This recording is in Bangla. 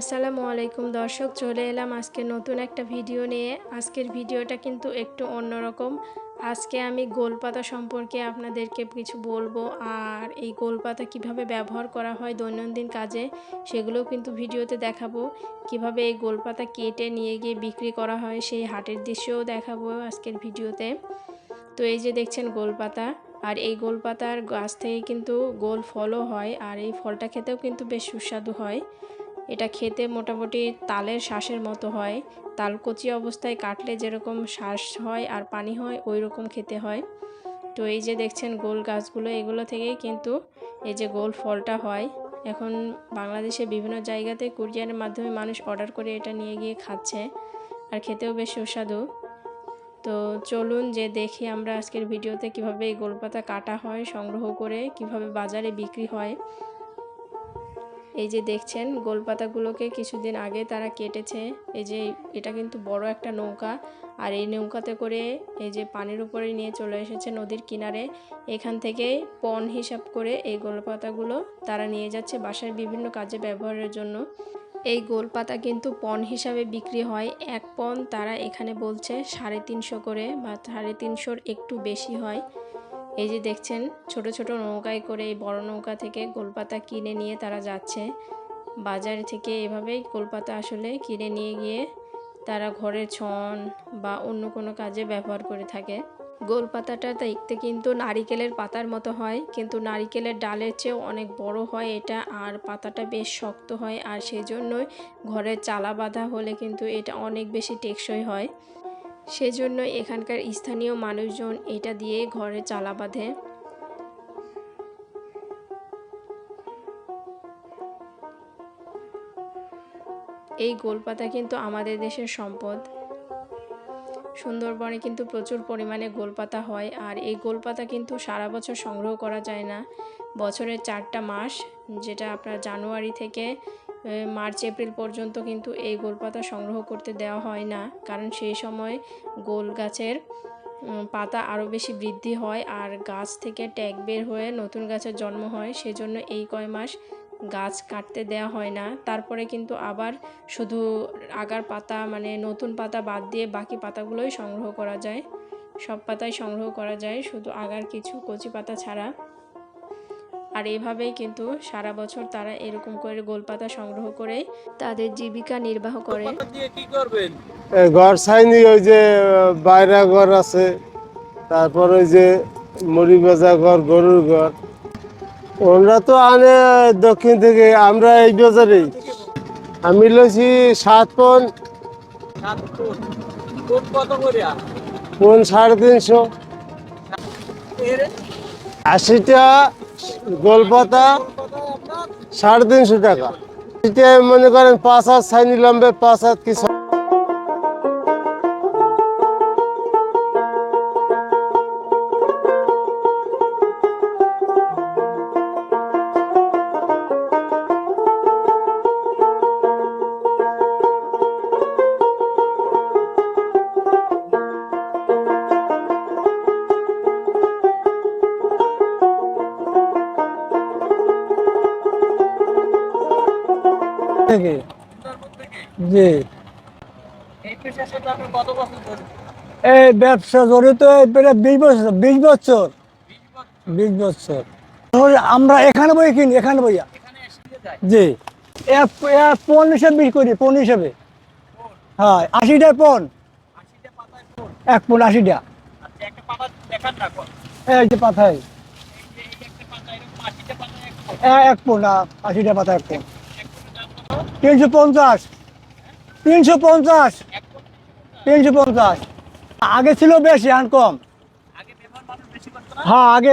আসসালামু আলাইকুম দর্শক, চলে এলাম আজকে নতুন একটা ভিডিও নিয়ে। আজকের ভিডিওটা কিন্তু একটু অন্যরকম। আজকে আমি গোলপাতা সম্পর্কে আপনাদেরকে কিছু বলব। আর এই গোলপাতা কীভাবে ব্যবহার করা হয় দৈনন্দিন কাজে, সেগুলোও কিন্তু ভিডিওতে দেখাবো। কীভাবে এই গোলপাতা কেটে নিয়ে গিয়ে বিক্রি করা হয়, সেই হাটের দৃশ্যও দেখাবো আজকের ভিডিওতে। তো এই যে দেখছেন গোলপাতা আর এই গোলপাতার গাছ থেকে কিন্তু গোল ফলও হয়, আর এই ফলটা খেতেও কিন্তু বেশ সুস্বাদু হয়। এটা খেতে মোটামুটি তালের শ্বাসের মতো হয়। তাল কচি অবস্থায় কাটলে যেরকম শ্বাস হয় আর পানি হয় ওই রকম খেতে হয়। তো এই যে দেখছেন গোল গাছগুলো, এগুলো থেকেই কিন্তু এই যে গোল ফলটা হয়। এখন বাংলাদেশে বিভিন্ন জায়গাতে কুরিয়ারের মাধ্যমে মানুষ অর্ডার করে এটা নিয়ে গিয়ে খাচ্ছে আর খেতেও বেশ সুস্বাদু। তো চলুন যে দেখি আমরা আজকের ভিডিওতে কীভাবে এই গোলপাতা কাটা হয়, সংগ্রহ করে কীভাবে বাজারে বিক্রি হয়। এই যে দেখছেন, গোলপাতাগুলোকে কিছুদিন আগে তারা কেটেছে। এই যে এটা কিন্তু বড় একটা নৌকা। আর এই নৌকাতে করে এই যে পানির উপরে নিয়ে চলে এসেছে নদীর কিনারে। এখান থেকে পণ হিসাব করে এই গোলপাতাগুলো তারা নিয়ে যাচ্ছে বাসার বিভিন্ন কাজে ব্যবহারের জন্য। এই গোলপাতা কিন্তু পণ হিসাবে বিক্রি হয়। এক পণ তারা এখানে বলছে সাড়ে তিনশো করে বা সাড়ে তিনশোর একটু বেশি হয়। এই যে দেখছেন, ছোট ছোট নৌকায় করে এই বড় নৌকা থেকে গোলপাতা কিনে নিয়ে তারা যাচ্ছে। বাজার থেকে এভাবেই গোলপাতা আসলে কিনে নিয়ে গিয়ে তারা ঘরের ছন বা অন্য কোনো কাজে ব্যবহার করে থাকে। গোলপাতাটা দেখতে কিন্তু নারিকেলের পাতার মতো হয়, কিন্তু নারিকেলের ডালের চেয়েও অনেক বড় হয় এটা, আর পাতাটা বেশ শক্ত হয়, আর সেই জন্যই ঘরের চালা বাঁধা হলে কিন্তু এটা অনেক বেশি টেকসই হয়। সেজন্য এখানকার স্থানীয় মানুষজন এটা দিয়ে ঘরে চালা বাঁধে। এই গোলপাতা কিন্তু আমাদের দেশের সম্পদ। সুন্দরবনে কিন্তু প্রচুর পরিমাণে গোলপাতা হয় আর এই গোলপাতা কিন্তু সারা বছর সংগ্রহ করা যায় না। বছরের চারটা মাস, যেটা আপনার জানুয়ারি থেকে মার্চ, এপ্রিল পর্যন্ত কিন্তু এই গোলপাতা সংগ্রহ করতে দেওয়া হয় না। কারণ সেই সময় গোল গাছের পাতা আরও বেশি বৃদ্ধি হয় আর গাছ থেকে ট্যাগ বের হয়ে নতুন গাছের জন্ম হয়। সেজন্য এই কয় মাস গাছ কাটতে দেওয়া হয় না। তারপরে কিন্তু আবার শুধু আগার পাতা মানে নতুন পাতা বাদ দিয়ে বাকি পাতাগুলোই সংগ্রহ করা যায়। সব পাতাই সংগ্রহ করা যায়। শুধু আগার কিছু কচি পাতা ছাড়া আর এভাবেই কিন্তু সারা বছর তারা এরকম করে গোলপাতা সংগ্রহ করে তাদের জীবিকা নির্বাহ করে। পাতা দিয়ে কি করবেন? এই ঘর ছাইনি ওই যে বাইরা ঘর আছে। তারপর ওই যে মুড়ি ভাজা ঘর গরুর ঘর। ওরা তো আনে দক্ষিণ থেকে আমরা এই বাজারেই। আমি লইছি সাত পন। পন। সাড়ে তিনশো। আশিটা গোলপাতা সাড়ে তিনশো টাকা। এটা মনে করেন পাঁচ হাত ছাইনি লম্বে পাঁচ হাত কি থেকে। জি। এই ব্যবসা জড়িত বিশ বছর বিশ বছর। আমরা এখানে বই কিনি, এখানে বইয়া? জি। পন হিসাবে বিক্রি করি পন হিসাবে। হ্যাঁ আশিটা ফুট এক পন আশিটা। এই যে পাতায়। এক পন আশিটা পাতা এক পন তিনশো পঞ্চাশ। তিনশো পঞ্চাশ। তিনশো পঞ্চাশ। আগে ছিল বেশি আর কম। হ্যাঁ আগে